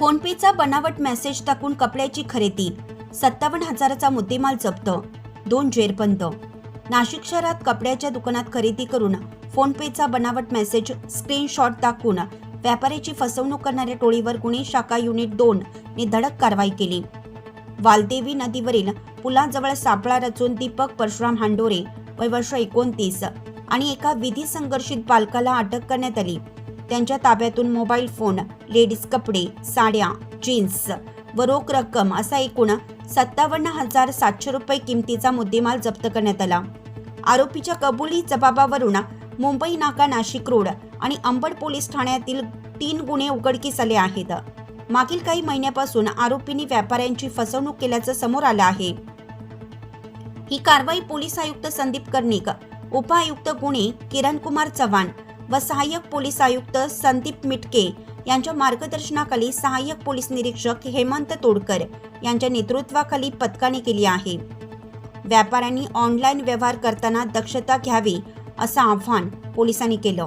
फोनपेचा बनावट मेसेज टाकून कपड्याची खरेदी सत्तावन्न हजाराचा मुद्देमाल जप्त दोन जेरबंद नाशिक शहरात कपड्याच्या दुकानात खरेदी करून फोनपेचा बनावट मेसेज स्क्रीनशॉट दाखवून व्यापाऱ्याची फसवणूक करणाऱ्या टोळीवर गुन्हे शाखा युनिट दोन ने धडक कारवाई केली. वालदेवी नदीवरील पुलाजवळ सापळा रचून दीपक परशुराम हांडोरे वय वर्ष एकोणतीस आणि एका विधी संघर्षित बालकाला अटक करण्यात आली. त्यांच्या ताब्यातून मोबाईल फोन लेडीज कपडे साड्या जीन्स व रोख रक्कम असा एकूण सत्तावन्न हजार सातशे रुपये किमतीचा मुद्देमाल जप्त करण्यात आला. आरोपीच्या कबुली जबाबावरून मुंबई नाका नाशिक रोड आणि अंबड पोलीस ठाण्यातील तीन गुन्हे उघडकीस आले आहेत. मागील काही महिन्यापासून आरोपींनी व्यापाऱ्यांची फसवणूक केल्याचं समोर आलं आहे. ही कारवाई पोलीस आयुक्त संदीप कर्णिक उपआयुक्त गुन्हे किरण कुमार चव्हाण व सहाय्यक पोलीस आयुक्त संदीप मिटके यांच्या मार्गदर्शनाखाली सहाय्यक पोलीस निरीक्षक हेमंत तोडकर यांच्या नेतृत्वाखाली पथकाने केली आहे. व्यापाऱ्यांनी ऑनलाईन व्यवहार करताना दक्षता घ्यावी असं आव्हान पोलिसांनी केलं.